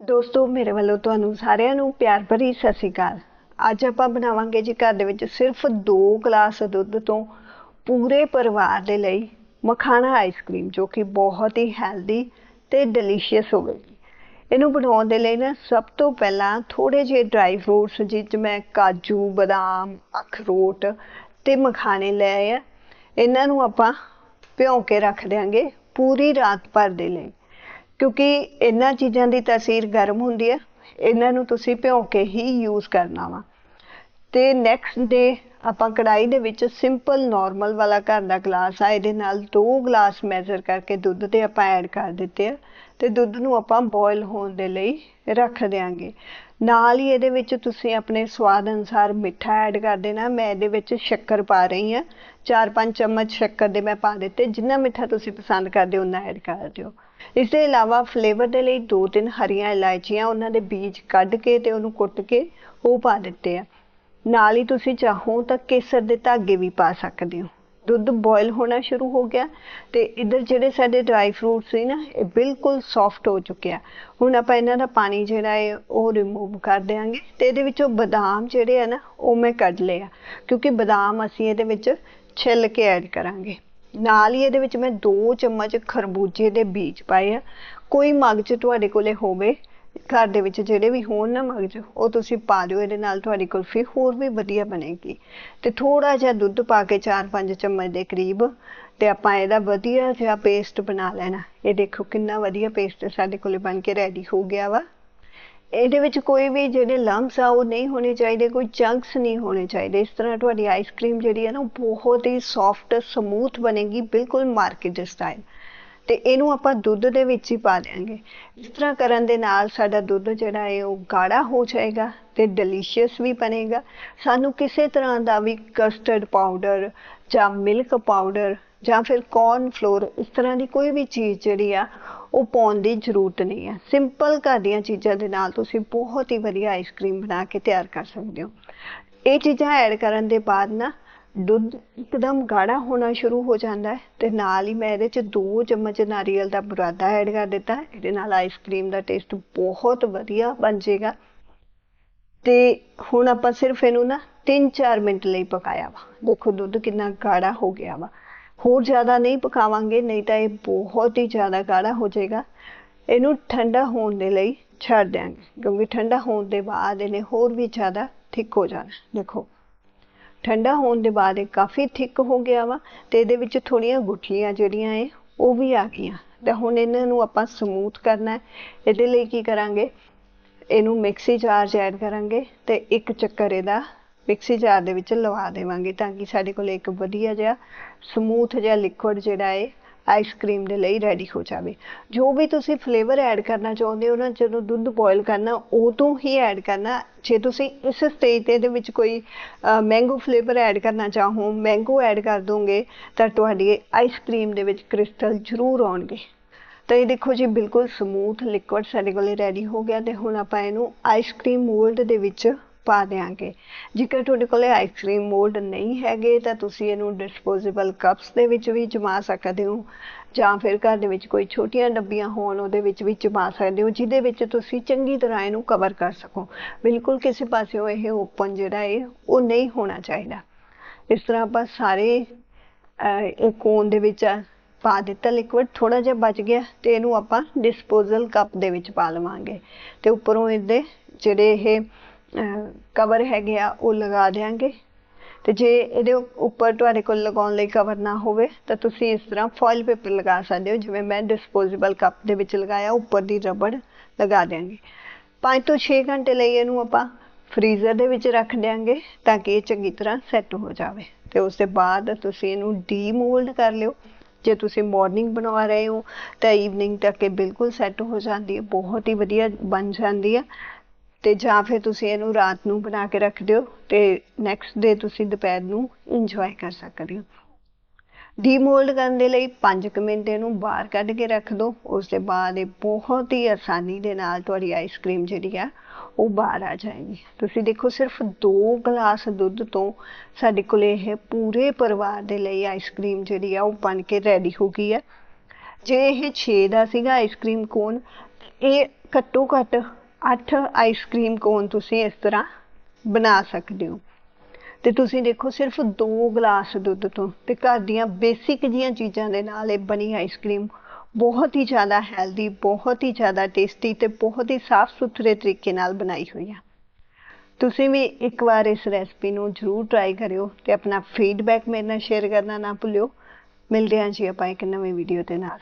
ਦੋਸਤੋ, ਮੇਰੇ ਵੱਲੋਂ ਤੁਹਾਨੂੰ ਸਾਰਿਆਂ ਨੂੰ ਪਿਆਰ ਭਰੀ ਸਤਿ ਸ਼੍ਰੀ ਅਕਾਲ। ਅੱਜ ਆਪਾਂ ਬਣਾਵਾਂਗੇ ਜੀ ਘਰ ਦੇ ਵਿੱਚ ਸਿਰਫ 2 ਗਲਾਸ ਦੁੱਧ ਤੋਂ ਪੂਰੇ ਪਰਿਵਾਰ ਦੇ ਲਈ ਮਖਾਣਾ ਆਈਸਕ੍ਰੀਮ ਜੋ ਕਿ ਬਹੁਤ ਹੀ ਹੈਲਦੀ ਤੇ ਡਿਲੀਸ਼ੀਅਸ ਹੋਵੇਗੀ। ਇਹਨੂੰ ਬਣਾਉਣ ਦੇ ਲਈ ਨਾ ਸਭ ਤੋਂ ਪਹਿਲਾਂ ਥੋੜੇ ਜਿਹੇ ਡਰਾਈ ਫਰੂਟਸ ਜਿਸ 'ਚ ਮੈਂ ਕਾਜੂ, ਬਦਾਮ, ਅਖਰੋਟ ਤੇ ਮਖਾਣੇ ਲਏ ਆ। ਇਹਨਾਂ ਨੂੰ ਆਪਾਂ ਭਿਉਂ ਕੇ ਰੱਖ ਦਿਆਂਗੇ ਪੂਰੀ ਰਾਤ ਭਰ ਦੇ ਲਈ। ਕਿਉਂਕਿ ਇਹਨਾਂ ਚੀਜ਼ਾਂ ਦੀ ਤਾਸੀਰ ਗਰਮ ਹੁੰਦੀ ਹੈ। ਇਹਨਾਂ ਨੂੰ ਤੁਸੀਂ ਭਿਉਂ ਕੇ ਹੀ ਯੂਜ਼ ਕਰਨਾ ਵਾ। ਤੇ ਨੈਕਸਟ ਡੇ ਆਪਾਂ ਕੜਾਈ ਦੇ ਵਿੱਚ ਸਿੰਪਲ ਨਾਰਮਲ ਵਾਲਾ ਘਰ ਦਾ ਗਲਾਸ ਆ, ਇਹਦੇ ਨਾਲ ਦੋ ਗਲਾਸ ਮੈਜ਼ਰ ਕਰਕੇ ਦੁੱਧ ਦੇ ਆਪਾਂ ਐਡ ਕਰ ਦਿੱਤੇ ਆ। ਤੇ ਦੁੱਧ ਨੂੰ ਆਪਾਂ ਬੋਇਲ ਹੋਣ ਦੇ ਲਈ ਰੱਖ ਦਿਆਂਗੇ। ਨਾਲ ਹੀ ਇਹਦੇ ਵਿੱਚ ਤੁਸੀਂ ਆਪਣੇ ਸਵਾਦ ਅਨੁਸਾਰ ਮਿੱਠਾ ਐਡ ਕਰ ਦੇਣਾ। ਮੈਂ ਇਹਦੇ ਵਿੱਚ ਸ਼ੱਕਰ ਪਾ ਰਹੀ ਹਾਂ। 4-5 ਚਮਚ ਸ਼ੱਕਰ ਦੇ ਮੈਂ ਪਾ ਦਿੱਤੇ। ਜਿੰਨਾ ਮਿੱਠਾ ਤੁਸੀਂ ਪਸੰਦ ਕਰਦੇ ਹੋ ਉਨਾ ਐਡ ਕਰ ਦਿਓ। ਇਸ ਦੇ ਇਲਾਵਾ ਫਲੇਵਰ ਦੇ ਲਈ ਦੋ ਤਿੰਨ ਹਰੀਆਂ ਇਲਾਇਚੀਆਂ ਉਹਨਾਂ ਦੇ ਬੀਜ ਕੱਢ ਕੇ ਤੇ ਉਹਨੂੰ ਕੁੱਟ ਕੇ ਉਹ ਪਾ ਦਿੱਤੇ ਆ। ਨਾਲ ਹੀ ਤੁਸੀਂ ਚਾਹੋ ਤਾਂ ਕੇਸਰ ਦੇ ਧਾਗੇ ਵੀ ਪਾ ਸਕਦੇ ਹੋ। ਦੁੱਧ ਬੋਇਲ ਹੋਣਾ ਸ਼ੁਰੂ ਹੋ ਗਿਆ ਤੇ ਇਧਰ ਜਿਹੜੇ ਸਾਡੇ ਡਰਾਈ ਫਰੂਟ ਸੀ ਨਾ, ਇਹ ਬਿਲਕੁਲ ਸੌਫਟ ਹੋ ਚੁੱਕਿਆ ਹੁਣ ਆਪਾਂ ਇਹਨਾਂ ਦਾ ਪਾਣੀ ਜਿਹੜਾ ਹੈ, ਉਹ ਰਿਮੂਵ ਕਰ ਦੇਾਂਗੇ ਤੇ ਇਹਦੇ ਵਿੱਚੋਂ ਬਦਾਮ ਜਿਹੜੇ ਆ ਨਾ, ਉਹ ਮੈਂ ਕੱਢ ਲਿਆ ਕਿਉਂਕਿ ਬਦਾਮ ਅਸੀਂ ਇਹਦੇ ਵਿੱਚ ਛਿੱਲ ਕੇ ਐਡ ਕਰਾਂਗੇ। ਨਾਲ ਹੀ ਇਹਦੇ ਵਿੱਚ ਮੈਂ 2 ਚਮਚ ਖਰਬੂਜੇ ਦੇ ਬੀਜ ਪਾਏ ਆ। ਕੋਈ ਮਗਜ ਤੁਹਾਡੇ ਕੋਲੇ ਹੋਵੇ, ਘਰ ਦੇ ਵਿੱਚ ਜਿਹੜੇ ਵੀ ਹੋਣ ਨਾ ਮਗਜ ਉਹ ਤੁਸੀਂ ਪਾ ਦਿਓ, ਇਹਦੇ ਨਾਲ ਤੁਹਾਡੀ ਕੁਲਫੀ ਹੋਰ ਵੀ ਵਧੀਆ ਬਣੇਗੀ। ਤੇ ਥੋੜਾ ਜਿਹਾ ਦੁੱਧ ਪਾ ਕੇ 4-5 ਚਮਚ ਦੇ ਕਰੀਬ, ਤੇ ਆਪਾਂ ਇਹਦਾ ਵਧੀਆ ਜਿਹਾ ਪੇਸਟ ਬਣਾ ਲੈਣਾ। ਇਹ ਦੇਖੋ ਕਿੰਨਾ ਵਧੀਆ ਪੇਸਟ ਸਾਡੇ ਕੋਲੇ ਬਣ ਕੇ ਰੈਡੀ ਹੋ ਗਿਆ ਵਾ। ਇਹਦੇ ਵਿੱਚ ਕੋਈ ਵੀ ਜਿਹੜੇ ਲੰਪਸ ਆ, ਉਹ ਨਹੀਂ ਹੋਣੇ ਚਾਹੀਦੇ, ਕੋਈ ਚੰਕਸ ਨਹੀਂ ਹੋਣੇ ਚਾਹੀਦੇ। ਇਸ ਤਰ੍ਹਾਂ ਤੁਹਾਡੀ ਆਈਸਕ੍ਰੀਮ ਜਿਹੜੀ ਹੈ ਨਾ ਬਹੁਤ ਹੀ ਸੌਫਟ ਸਮੂਥ ਬਣੇਗੀ, ਬਿਲਕੁਲ ਮਾਰਕੀਟ ਦੇ ਸਟਾਈਲ ਤੇ ਇਹਨੂੰ ਆਪਾਂ ਦੁੱਧ ਦੇ ਵਿੱਚ ਹੀ ਪਾ ਦੇਾਂਗੇ ਇਸ ਤਰ੍ਹਾਂ ਕਰਨ ਦੇ ਨਾਲ ਸਾਡਾ ਦੁੱਧ ਜਿਹੜਾ ਹੈ ਉਹ ਗਾੜਾ ਹੋ ਜਾਏਗਾ ਤੇ ਡਿਲੀਸ਼ੀਅਸ ਵੀ ਬਣੇਗਾ। ਸਾਨੂੰ ਕਿਸੇ ਤਰ੍ਹਾਂ ਦਾ ਵੀ ਕਸਟਰਡ ਪਾਊਡਰ ਜਾਂ ਮਿਲਕ ਪਾਊਡਰ ਜਾਂ ਫਿਰ ਕੌਰਨ ਫਲੋਰ ਇਸ ਤਰ੍ਹਾਂ ਦੀ ਕੋਈ ਵੀ ਚੀਜ਼ ਜਿਹੜੀ ਆ, ਉਹ ਪਾਉਣ ਦੀ ਜ਼ਰੂਰਤ ਨਹੀਂ ਹੈ ਸਿੰਪਲ ਘਰ ਦੀਆਂ ਚੀਜ਼ਾਂ ਦੇ ਨਾਲ ਤੁਸੀਂ ਬਹੁਤ ਹੀ ਵਧੀਆ ਆਈਸਕ੍ਰੀਮ ਬਣਾ ਕੇ ਤਿਆਰ ਕਰ ਸਕਦੇ ਹੋ। ਇਹ ਚੀਜ਼ਾਂ ਐਡ ਕਰਨ ਦੇ ਬਾਅਦ ਨਾ, ਦੁੱਧ ਇੱਕਦਮ ਗਾੜਾ ਹੋਣਾ ਸ਼ੁਰੂ ਹੋ ਜਾਂਦਾ ਹੈ ਤੇ ਨਾਲ ਹੀ ਮੈਂ ਇਹਦੇ ਚ 2 ਚਮਚ ਨਾਰੀਅਲ ਦਾ ਬੁਰਾਦਾ ਐਡ ਕਰ ਦਿੱਤਾ। ਇਹਦੇ ਨਾਲ ਆਈਸਕ੍ਰੀਮ ਦਾ ਟੇਸਟ ਬਹੁਤ ਵਧੀਆ ਬਣ ਜਾਏਗਾ। ਤੇ ਹੁਣ ਆਪਾਂ ਸਿਰਫ ਇਹਨੂੰ ਨਾ 3-4 ਮਿੰਟ ਲਈ ਪਕਾਇਆ ਵਾ। ਦੇਖੋ ਦੁੱਧ ਕਿੰਨਾ ਗਾੜਾ ਹੋ ਗਿਆ ਵਾ। ਹੋਰ ਜ਼ਿਆਦਾ ਨਹੀਂ ਪਕਾਵਾਂਗੇ, ਨਹੀਂ ਤਾਂ ਇਹ ਬਹੁਤ ਹੀ ਜ਼ਿਆਦਾ ਗਾੜਾ ਹੋ ਜਾਏਗਾ। ਇਹਨੂੰ ਠੰਡਾ ਹੋਣ ਦੇ ਲਈ ਛੱਡ ਦਿਆਂਗੇ, ਕਿਉਂਕਿ ਠੰਡਾ ਹੋਣ ਦੇ ਬਾਅਦ ਇਹਨੇ ਹੋਰ ਵੀ ਜ਼ਿਆਦਾ ਥਿਕ ਹੋ ਜਾਣਾ। ਦੇਖੋ, ਠੰਡਾ ਹੋਣ ਦੇ ਬਾਅਦ ਇਹ ਕਾਫੀ ਥਿਕ ਹੋ ਗਿਆ ਵਾ ਤੇ ਇਹਦੇ ਵਿੱਚ ਥੋੜੀਆਂ ਗੁਠਲੀਆਂ ਜਿਹੜੀਆਂ ਏ ਉਹ ਵੀ ਆ ਗਈਆਂ। ਤੇ ਹੁਣ ਇਹਨਾਂ ਨੂੰ ਆਪਾਂ ਸਮੂਥ ਕਰਨਾ ਹੈ। ਇਹਦੇ ਲਈ ਕੀ ਕਰਾਂਗੇ? ਇਹਨੂੰ ਮਿਕਸੀ ਜਾਰ 'ਚ ਐਡ ਕਰਾਂਗੇ ਤੇ ਇੱਕ ਚੱਕਰ ਇਹਦਾ ਮਿਕਸੀ ਜਾਰ ਦੇ ਵਿੱਚ ਲਵਾ ਦੇਵਾਂਗੇ ਤਾਂ ਕਿ ਸਾਡੇ ਕੋਲ ਇੱਕ ਵਧੀਆ ਜਿਹਾ ਸਮੂਥ ਜਿਹਾ ਲਿਕੁਇਡ ਜਿਹੜਾ ਹੈ ਆਈਸ ਆਈਸਕ੍ਰੀਮ ਦੇ ਲਈ ਰੈਡੀ ਹੋ ਜਾਵੇ। ਜੋ ਵੀ ਤੁਸੀਂ ਫਲੇਵਰ ਐਡ ਕਰਨਾ ਚਾਹੁੰਦੇ ਹੋ ਨਾ, ਜਦੋਂ ਦੁੱਧ ਬੋਇਲ ਕਰਨਾ ਉਦੋਂ ਹੀ ਐਡ ਕਰਨਾ। ਜੇ ਤੁਸੀਂ ਇਸ ਸਟੇਜ ਤੇ ਇਹਦੇ ਵਿੱਚ ਕੋਈ ਮੈਂਗੋ ਫਲੇਵਰ ਐਡ ਕਰਨਾ ਚਾਹੋ ਮੈਂਗੋ ਐਡ ਕਰ ਦੋਗੇ, ਤਾਂ ਤੁਹਾਡੀ ਆਈਸਕ੍ਰੀਮ ਦੇ ਵਿੱਚ ਕ੍ਰਿਸਟਲ ਜ਼ਰੂਰ ਆਉਣਗੇ। ਤਾਂ ਇਹ ਦੇਖੋ ਜੀ, ਬਿਲਕੁਲ ਸਮੂਥ ਲਿਕੁਇਡ ਸਾਡੇ ਕੋਲੇ ਰੈਡੀ ਹੋ ਗਿਆ ਤੇ ਹੁਣ ਆਪਾਂ ਇਹਨੂੰ ਆਈਸਕ੍ਰੀਮ ਮੋਲਡ ਦੇ ਵਿੱਚ ਪਾ ਦੇਾਂਗੇ ਜੇਕਰ ਤੁਹਾਡੇ ਕੋਲੇ ਆਈਸਕ੍ਰੀਮ ਮੋਲਡ ਨਹੀਂ ਹੈਗੇ, ਤਾਂ ਤੁਸੀਂ ਇਹਨੂੰ ਡਿਸਪੋਜ਼ੇਬਲ ਕੱਪਸ ਦੇ ਵਿੱਚ ਵੀ ਜਮਾ ਸਕਦੇ ਹੋ। ਜਾਂ ਫਿਰ ਘਰ ਦੇ ਵਿੱਚ ਕੋਈ ਛੋਟੀਆਂ ਡੱਬੀਆਂ ਹੋਣ, ਉਹਦੇ ਵਿੱਚ ਵੀ ਜਮਾ ਸਕਦੇ ਹੋ, ਜਿਹਦੇ ਵਿੱਚ ਤੁਸੀਂ ਚੰਗੀ ਤਰ੍ਹਾਂ ਇਹਨੂੰ ਕਵਰ ਕਰ ਸਕੋ। ਬਿਲਕੁਲ ਕਿਸੇ ਪਾਸਿਓਂ ਇਹ ਓਪਨ ਜਿਹੜਾ ਹੈ ਉਹ ਨਹੀਂ ਹੋਣਾ ਚਾਹੀਦਾ। ਇਸ ਤਰ੍ਹਾਂ ਆਪਾਂ ਸਾਰੇ ਇਹ ਕੋਨ ਦੇ ਵਿੱਚ ਪਾ ਦਿੱਤਾ ਲਿਕਵਿਡ ਥੋੜਾ ਜਿਹਾ ਬਚ ਗਿਆ ਤੇ ਇਹਨੂੰ ਆਪਾਂ ਡਿਸਪੋਜ਼ਲ ਕੱਪ ਦੇ ਵਿੱਚ ਪਾ ਲਵਾਂਗੇ। ਤੇ ਉੱਪਰੋਂ ਇਹਦੇ ਜਿਹੜੇ ਇਹ ਕਵਰ ਹੈਗੇ ਆ, ਉਹ ਲਗਾ ਦੇਾਂਗੇ ਤੇ ਜੇ ਇਹਦੇ ਉੱਪਰ ਤੁਹਾਡੇ ਕੋਲ ਲਗਾਉਣ ਲਈ ਕਵਰ ਨਾ ਹੋਵੇ, ਤਾਂ ਤੁਸੀਂ ਇਸ ਤਰ੍ਹਾਂ ਫੋਇਲ ਪੇਪਰ ਲਗਾ ਸਕਦੇ ਹੋ, ਜਿਵੇਂ ਮੈਂ ਡਿਸਪੋਜ਼ੇਬਲ ਕੱਪ ਦੇ ਵਿੱਚ ਲਗਾਇਆ, ਉੱਪਰ ਦੀ ਰਬੜ ਲਗਾ ਦੇਾਂਗੇ 5 ਤੋਂ 6 ਘੰਟੇ ਲਈ ਇਹਨੂੰ ਆਪਾਂ ਫ੍ਰੀਜ਼ਰ ਦੇ ਵਿੱਚ ਰੱਖ ਦਿਆਂਗੇ, ਤਾਂ ਕਿ ਇਹ ਚੰਗੀ ਤਰ੍ਹਾਂ ਸੈੱਟ ਹੋ ਜਾਵੇ। ਤੇ ਉਸ ਤੋਂ ਬਾਅਦ ਤੁਸੀਂ ਇਹਨੂੰ ਡੀਮੋਲਡ ਕਰ ਲਿਓ। ਜੇ ਤੁਸੀਂ ਮਾਰਨਿੰਗ ਬਣਾ ਰਹੇ ਹੋ, ਤਾਂ ਈਵਨਿੰਗ ਤੱਕ ਇਹ ਬਿਲਕੁਲ ਸੈੱਟ ਹੋ ਜਾਂਦੀ ਹੈ, ਬਹੁਤ ਹੀ ਵਧੀਆ ਬਣ ਜਾਂਦੀ ਹੈ। ਤੇ ਜਾਂ ਫਿਰ ਤੁਸੀਂ ਇਹਨੂੰ ਰਾਤ ਨੂੰ ਬਣਾ ਕੇ ਰੱਖ ਦਿਓ ਤੇ ਨੈਕਸਟ ਡੇ ਤੁਸੀਂ ਦੁਪਹਿਰ ਨੂੰ ਇੰਜੋਏ ਕਰ ਸਕਦੇ ਹੋ। ਡੀਮੋਲਡ ਕਰਨ ਦੇ ਲਈ 5 ਮਿੰਟ ਇਹਨੂੰ ਬਾਹਰ ਕੱਢ ਕੇ ਰੱਖ ਦਿਓ। ਉਸ ਦੇ ਬਾਅਦ ਇਹ ਬਹੁਤ ਹੀ ਆਸਾਨੀ ਦੇ ਨਾਲ ਤੁਹਾਡੀ ਆਈਸਕ੍ਰੀਮ ਜਿਹੜੀ ਆ, ਉਹ ਬਾਹਰ ਆ ਜਾਏਗੀ। ਤੁਸੀਂ ਦੇਖੋ ਸਿਰਫ 2 ਗਲਾਸ ਦੁੱਧ ਤੋਂ ਸਾਡੇ ਕੋਲ ਇਹ ਪੂਰੇ ਪਰਿਵਾਰ ਦੇ ਲਈ ਆਈਸਕ੍ਰੀਮ ਜਿਹੜੀ ਆ, ਉਹ ਬਣ ਕੇ ਰੈਡੀ ਹੋ ਗਈ ਹੈ ਜੇ ਇਹ 6 ਦਾ ਸੀਗਾ ਆਈਸਕ੍ਰੀਮ ਕੋਨ ਇਹ ਘੱਟੋ ਘੱਟ 8 ਆਈਸਕ੍ਰੀਮ ਕੋਨ ਤੁਸੀਂ ਇਸ ਤਰ੍ਹਾਂ ਬਣਾ ਸਕਦੇ ਹੋ। ਤੇ ਤੁਸੀਂ ਦੇਖੋ ਸਿਰਫ 2 ਗਲਾਸ ਦੁੱਧ ਤੋਂ ਤੇ ਘਰ ਦੀਆਂ ਬੇਸਿਕ ਜੀਆਂ ਚੀਜ਼ਾਂ ਦੇ ਨਾਲ ਇਹ ਬਣੀ ਆਈਸਕ੍ਰੀਮ ਬਹੁਤ ਹੀ ਜ਼ਿਆਦਾ ਹੈਲਦੀ ਬਹੁਤ ਹੀ ਜ਼ਿਆਦਾ ਟੇਸਟੀ ਤੇ ਬਹੁਤ ਹੀ ਸਾਫ਼ ਸੁਥਰੇ ਤਰੀਕੇ ਨਾਲ ਬਣਾਈ ਹੋਈ ਆ। ਤੁਸੀਂ ਵੀ ਇੱਕ ਵਾਰ ਇਸ ਰੈਸਪੀ ਨੂੰ ਜ਼ਰੂਰ ਟਰਾਈ ਕਰਿਓ ਤੇ ਆਪਣਾ ਫੀਡਬੈਕ ਮੇਰੇ ਨਾਲ ਸ਼ੇਅਰ ਕਰਨਾ ਨਾ ਭੁੱਲਿਓ। ਮਿਲਦੇ ਹਾਂ ਜੀ ਆਪਾਂ ਇੱਕ ਨਵੀਂ ਵੀਡੀਓ ਦੇ ਨਾਲ।